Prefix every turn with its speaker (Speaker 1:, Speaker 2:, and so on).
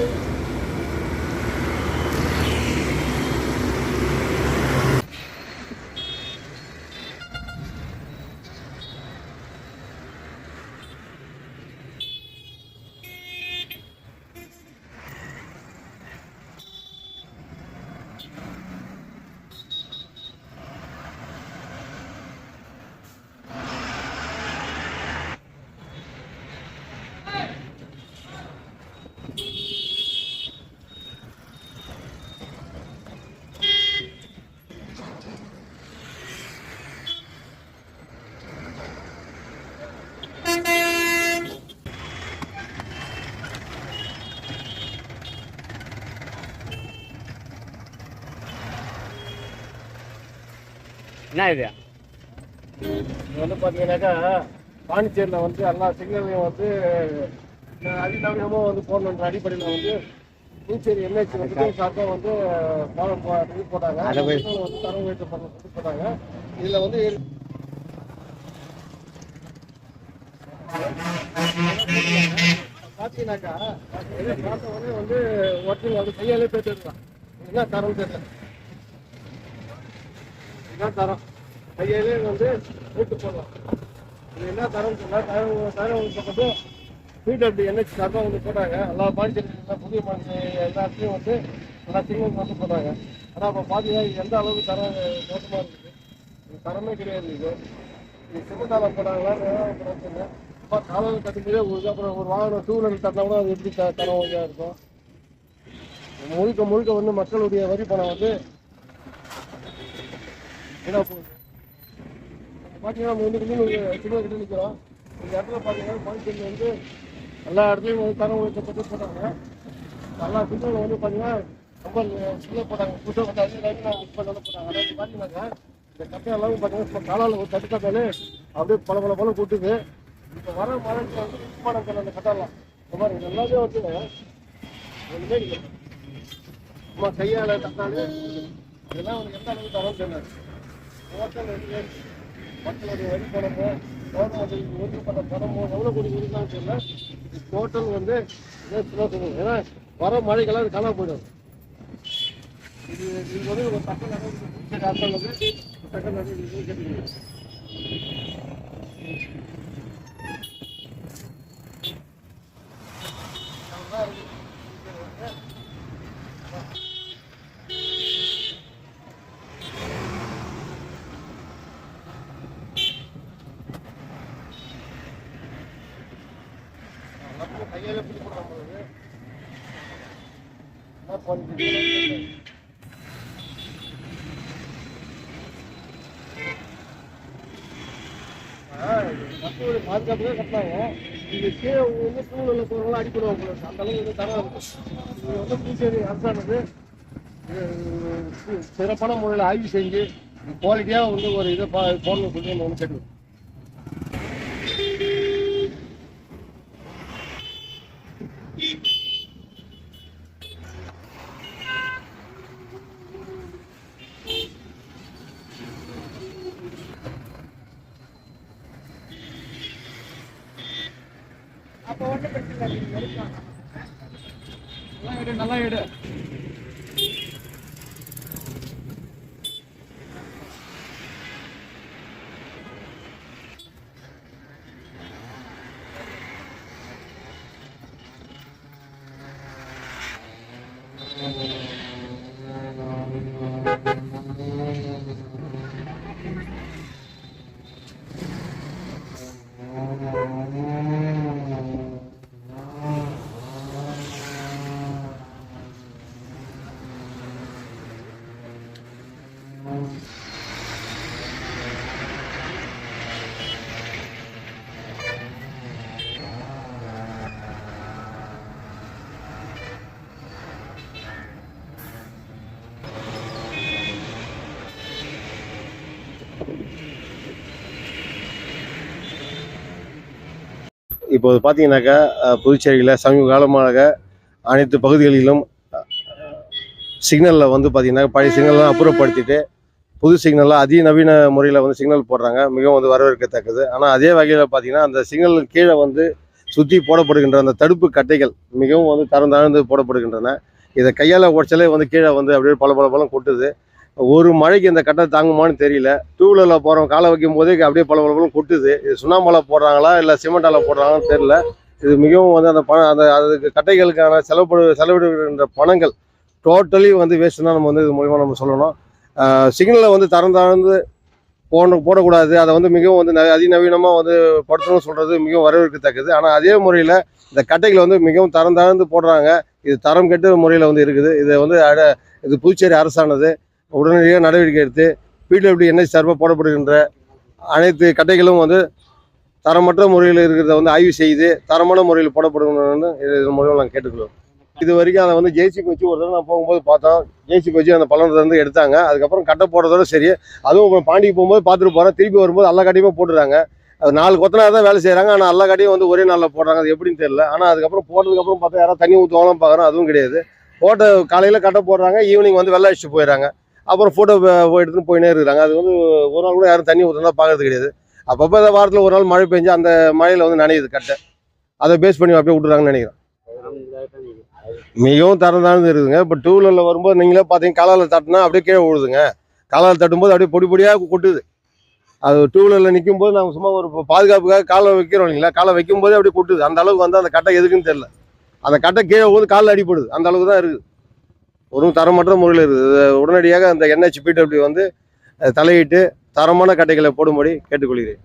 Speaker 1: Thank you. என்ன இது?
Speaker 2: இது வந்து பார்த்தீங்கன்னாக்கா பாண்டிச்சேரியில் வந்து எல்லா சிக்னலையும் வந்து அதிநவீனமாக வந்து போடணுன்ற அடிப்படையில் வந்து புதுச்சேரி என்ஹெச் வந்து சார்பாக வந்து பாலம் இது போட்டாங்க. வந்து தரம் பண்ண சொல்லி போட்டாங்க. இதில் வந்து பார்த்தீங்கன்னாக்கா வந்து ஒருத்தங்க வந்து கையாலே பேசிடலாம் என்ன தரம் தெரியல. என்ன தரம். கையிலே வந்து வீட்டு போடலாம் இது என்ன தரம் சொன்னால் தரம் தரம் பக்கத்து பிடபிள்யூ என்ஹெச் சார்பாக வந்து போட்டாங்க. எல்லா பாண்டிச்சேரியில் புதிய மாநில எல்லாத்தையும் வந்து எல்லா சிக்னல் வந்து போட்டாங்க. ஆனால் அப்போ பார்த்தீங்கன்னா இது எந்த அளவுக்கு தரம் மோசமாக இருக்குது? இது தரமே கிடையாது இது. இது சிமெண்டால போட்டாங்களா பிரச்சனை இப்போ காலையில் கட்டும்போதே ஒரு அப்புறம் ஒரு வாகனம் டூ வீலர் தட்டினா கூட அது எப்படி த தரம் வழியாக இருக்கும்? முழுக்க முழுக்க வந்து மக்களுடைய வரி பணம் வந்து வீணாக போகுது பார்த்தீங்கன்னா நம்ம வந்து இன்னும் கிட்ட நிற்கிறோம் இந்த இடத்துல பார்த்தீங்கன்னா பாண்டிச்சேரியில் வந்து எல்லா இடத்துலையும் வந்து தரம் உயர்த்தப்பட்டு போட்டாங்க. எல்லா சிக்னல் வந்து பார்த்தீங்கன்னா ரொம்ப சொல்ல போட்டாங்க. புதுசாக வந்து அதிக லைன் புக் பண்ண போட்டாங்க. அதாவது பார்த்தீங்கன்னாக்கா இந்த கட்டை எல்லாம் பார்த்தீங்கன்னா சும்மா காலால் ஒரு தட்டு அப்படியே பல பல பல கூட்டுது. இப்போ வர மழைக்கு வந்து உப்பாடம் பண்ண அந்த கட்டெல்லாம் இந்த மாதிரி எல்லாமே வந்து ஒன்றுமே இல்லை. சும்மா கையால் தட்டாலே இதெல்லாம் அவனுக்கு எந்த அளவுக்கு தரம் தெரியல. ஹோட்டல் வந்து மக்களுடைய வரி பணமோ கவர்மெண்ட் பண்ண பணமோ எவ்வளோ கோடி இருந்தாலும் தெரியல டோட்டல் வந்து ஏன்னா வர மழைக்கெல்லாம் அது காணாம போயிடும் இது இது வந்து ஒரு தக்க நடவடிக்கை அரசாங்கம் வந்து தக்க நடவடிக்கை எல்லாத்தையும் கையால கட்டினாங்க இது கீழே வந்து சூழலில் போகிறவங்களாம் அடிப்படுவாங்க போல அந்த அளவுக்கு வந்து தரம் இது வந்து புதுச்சேரி அரசானது சிறப்பான முறையில் ஆய்வு செஞ்சு குவாலிட்டியாக வந்து ஒரு இதை பா போடணும்னு சொல்லி நான் வந்து கேட்டுக்கிறேன்
Speaker 3: அப்போ ஒன்றும் பிரச்சனை இல்லை நீங்க எடுக்கலாம்
Speaker 2: நல்லா எடு நல்லா எடு.
Speaker 4: இப்போது பார்த்தீங்கன்னாக்கா புதுச்சேரியில் சமீப காலமாக அனைத்து பகுதிகளிலும் சிக்னலில் வந்து பார்த்தீங்கன்னா பழைய சிக்னல்லாம் அப்புறப்படுத்திட்டு புது சிக்னல்லாம் அதிநவீன முறையில் வந்து சிக்னல் போடுறாங்க. மிகவும் வந்து வரவேற்கத்தக்கது. ஆனால் அதே வகையில் பார்த்தீங்கன்னா அந்த சிக்னல் கீழே வந்து
Speaker 2: சுற்றி போடப்படுகின்ற அந்த தடுப்பு கட்டைகள் மிகவும் வந்து தரம் தாழ்ந்து போடப்படுகின்றன. இதை கையால் உடச்சலே வந்து கீழே வந்து அப்படியே பல பல பலம் கொட்டுது. ஒரு மழைக்கு இந்த கட்டை தாங்குமான்னு தெரியல. டூ வீலரில் காலை வைக்கும் போதே அப்படியே பல பல கொட்டுது. இது சுண்ணாம்பலை போடுறாங்களா இல்லை சிமெண்டால போடுறாங்களான்னு தெரியல. இது மிகவும் வந்து அந்த பணம் அந்த அதுக்கு கட்டைகளுக்கான செலவு செலவிடுகின்ற பணங்கள் டோட்டலி வந்து வேஸ்ட் தான் நம்ம வந்து இது மூலிமா நம்ம சொல்லணும். சிக்னலை வந்து தரம் தாழ்ந்து போன போடக்கூடாது. அதை வந்து மிகவும் வந்து ந- அதிநவீனமாக வந்து படுத்தணும்னு சொல்கிறது மிகவும் வரவேற்கத்தக்கது. ஆனால் அதே முறையில் இந்த கட்டைகளை வந்து மிகவும் தரம் தாழ்ந்து போடுறாங்க. இது தரம் கெட்ட முறையில் வந்து இருக்குது. இதை வந்து இது புதுச்சேரி அரசானது உடனடியாக நடவடிக்கை எடுத்து பிடபிள்யூ என்எஸ் சார்பாக போடப்படுகின்ற அனைத்து கட்டைகளும் வந்து தரமற்ற முறையில் இருக்கிறத வந்து ஆய்வு செய்து தரமான முறையில் போடப்படணும்னு இதன் மூலம் நாங்கள் கேட்டுக்கிறோம். இது வரைக்கும் அதை வந்து ஜேசிபி வச்சு ஒரு தடவை நான் போகும்போது பார்த்தோம். ஜேசிபி வச்சு அந்த பள்ளத்தை எடுத்தாங்க. அதுக்கப்புறம் கட்டை போடுறதோட சரி அதுவும் இப்போ பாண்டிக்கு போகும்போது பார்த்துட்டு போகிறேன் திருப்பி வரும்போது எல்லா கட்டையுமே போட்டுறாங்க. அது நாலு கொத்தனார் தான் வேலை செய்கிறாங்க ஆனால் எல்லா கட்டையும் வந்து ஒரே நாளில் போடுறாங்க. அது எப்படின்னு தெரியல. ஆனால் அதுக்கப்புறம் போட்டதுக்கப்புறம் பார்த்தா யாராவது தண்ணி ஊற்றுவாங்களாம் பார்க்குறோம் அதுவும் கிடையாது. போட்ட காலையில் கட்டை போடுறாங்க. ஈவினிங் வந்து வெள்ளை அடிச்சுட்டு போயிடுறாங்க. அப்புறம் ஃபோட்டோ எடுத்துன்னு போயினே இருக்கிறாங்க. அது வந்து ஒரு நாள் கூட யாரும் தண்ணி ஊற்றா பார்க்கறது கிடையாது. அப்பப்போ அந்த வாரத்தில் ஒரு நாள் மழை பெஞ்சு அந்த மழையில் வந்து நனையுது கட்டை. அதை பேஸ் பண்ணி அப்படியே விட்டுறாங்கன்னு நினைக்கிறேன். மிகவும் தரம் இருக்குதுங்க இப்போ டூ வீலரில் வரும்போது நீங்களே பார்த்தீங்க காலால் தட்டினா அப்படியே கீழே விழுதுங்க. காலால் தட்டும்போது அப்படியே பொடி பொடியாக கொட்டுது. அது டூ வீலரில் நிற்கும் போது நாங்கள் சும்மா ஒரு பாதுகாப்புக்காக காலை வைக்கிறோம் இல்லைங்களா? காலை வைக்கும் போதே அப்படியே கொட்டுது. அந்த அளவுக்கு வந்து அந்த கட்டை எதுக்குன்னு தெரில அந்த கட்டை கீழே வந்து காலில் அடிப்படுது அந்த அளவுக்கு தான் இருக்குது. ஒரு தரமற்ற முறையில் இருக்குது. உடனடியாக அந்த என்ஹெச்பிடபிள்யூ வந்து தலையிட்டு தரமான கட்டைகளை போடும்படி கேட்டுக்கொள்கிறேன்.